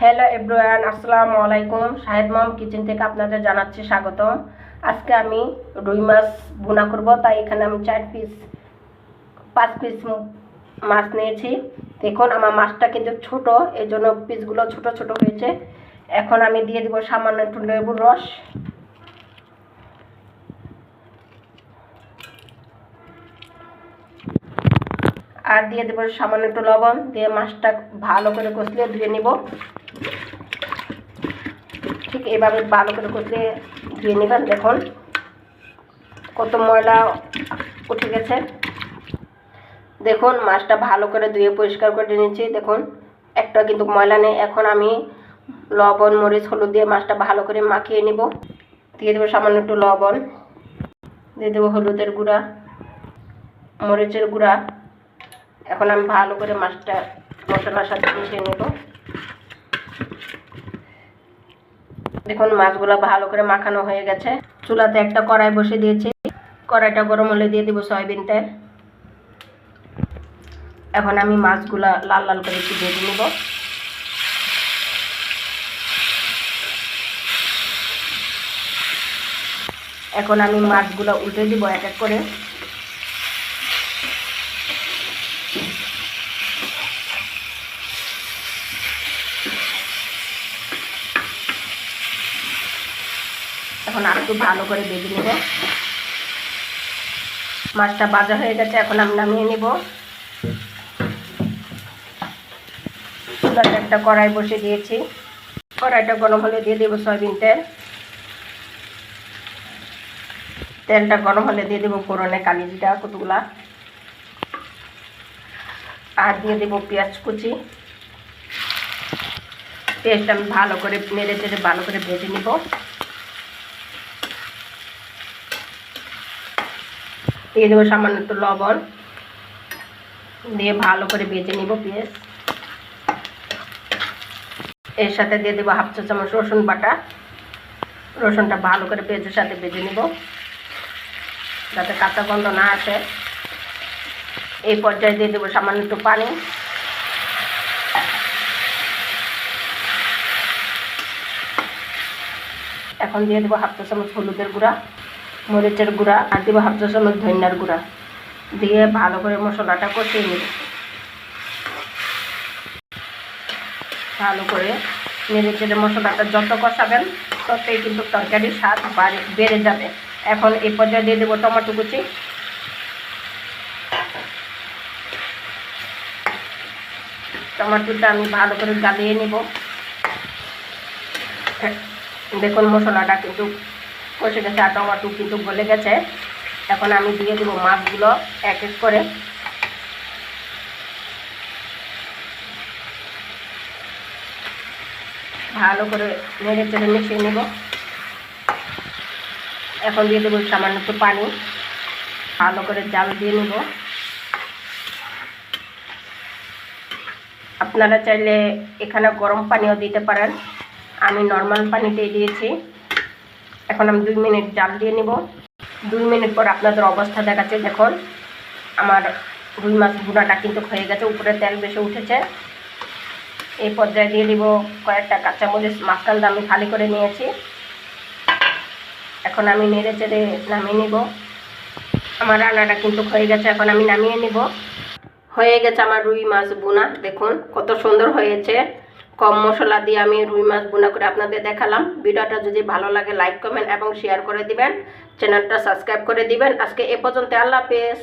Hello everyone আসসালামু আলাইকুম। শাহেদ মাম kitchen থেকে আপনাদের জানাচ্ছি স্বাগতম। আজকে আমি রুই মাছ বোনা করব, তাই এখানে আমি চার পিস পাঁচ পিস মাছ নিয়েছি। দেখুন, আমার মাছটা কিন্তু ছোট এই জন্য পিসগুলো ছোট ছোট হয়েছে। এখন আমি দিয়ে দিব সামান্য একটু লেবুর রস। আর দিয়ে দেবো সামান্য একটু লবণ, দিয়ে মাছটা ভালো করে কষলিয়ে ধুয়ে নিব। এভাবে ভালো করে কষলিয়ে ধুয়ে নেবেন, দেখুন। কত ময়লা উঠে গেছে। দেখুন, মাছটা ভালো করে ধুয়ে পরিষ্কার করে নিয়েছি, দেখুন। একটা কিন্তু ময়লা নেই। এখন আমি লবণ, মরিচ, হলুদ দিয়ে মাছটা ভালো করে মাখিয়ে নিব। দিয়ে দেবো সামান্য একটু লবণ। দিয়ে দেবো হলুদের গুঁড়া, মরিচের গুঁড়া। এখন আমি ভালো করে মাছটা মশলার সাথে মিশিয়ে নেব। দেখুন, মাছগুলো ভালো করে মাখানো হয়ে গেছে। চুলাতে একটা কড়াই বসে দিয়েছি। কড়াইটা গরম হলে দিয়ে দিব সয়াবিন তেল। এখন আমি মাছগুলা লাল লাল করে একটু ভেজে নেব। এখন আমি মাছগুলো উল্টে দিব এক এক করে। এখন আর একটু ভালো করে ভেজে নেব। মাছটা বাজা হয়ে গেছে, এখন আমি নামিয়ে নেব। চুলাতে একটা কড়াই বসে দিয়েছি। কড়াইটা গরম হলে দিয়ে দেবো সয়াবিন তেল। তেলটা গরম হলে দিয়ে দেবো ফোড়নে কালি জিরা কতগুলা আর দিয়ে দেবো পেঁয়াজ কুচি। পেঁয়াজটা আমি ভালো করে নেড়ে চেড়ে ভালো করে ভেজে নিব। দিয়ে দেবো সামান্য একটু লবণ। দিয়ে ভালো করে ভেজে নিব পেঁয়াজ। এর সাথে দিয়ে দেবো হাফ চা চামচ রসুন বাটা। রসুনটা ভালো করে পেঁয়াজের সাথে ভেজে নিব। যাতে কাঁচা গন্ধ না আসে। এই পর্যায়ে দিয়ে দেবো সামান্য একটু পানি। এখন দিয়ে দেবো হাফ চা চামচ হলুদের গুঁড়া। মরিচের গুঁড়া আর দিব হাফ চা চামচ ধনিয়ার গুঁড়া। দিয়ে ভালো করে মশলাটা কষিয়ে নেব। ভালো করে চেড়ে মশলাটা যত কষাবেন, ততই কিন্তু তরকারির স্বাদ বাড়ে, বেড়ে যাবে। এখন এই পর্যায়ে দিয়ে দেবো টমেটো কুচি। টমেটোটা আমি ভালো করে গালিয়ে নেব। দেখুন মশলাটা কিন্তু কষে গেছে আর টমাটো কিন্তু গলে গেছে। এখন আমি দিয়ে দেবো মাছগুলো এক এক করে। ভালো করে নেড়ে চেড়ে মিশিয়ে নেব। এখন দিয়ে দেবো সামান্য একটু পানি। ভালো করে জাল দিয়ে নেব। আপনারা চাইলে এখানে গরম পানিও দিতে পারেন। আমি নর্মাল পানিতেই দিয়েছি। এখন আমি দুই মিনিট জাল দিয়ে নিব। দুই মিনিট পর আপনাদের অবস্থা দেখাচ্ছে, দেখুন। আমার রুই মাছ গুঁড়াটা কিন্তু হয়ে গেছে, উপরে তেল বেশি উঠেছে। এই পর্যায়ে দিয়ে দিব কয়েকটা কাঁচামরিচ মাঝখানটা আমি খালি করে নিয়েছি। এখন আমি নেড়ে চেড়ে নামিয়ে নিব। আমার রান্নাটা কিন্তু হয়ে গেছে, এখন আমি নামিয়ে নিব। হয়ে গেছে আমার রুই মাছ বোনা দেখুন, কত সুন্দর হয়েছে। কম মশলা দিয়ে আমি রুই মাছ বোনা করে আপনাদের দেখালাম। ভিডিওটা যদি ভালো লাগে লাইক কমেন্ট এবং শেয়ার করে দিবেন। চ্যানেলটা সাবস্ক্রাইব করে দিবেন। আজকে এ পর্যন্ত, আল্লাহ হাফেজ।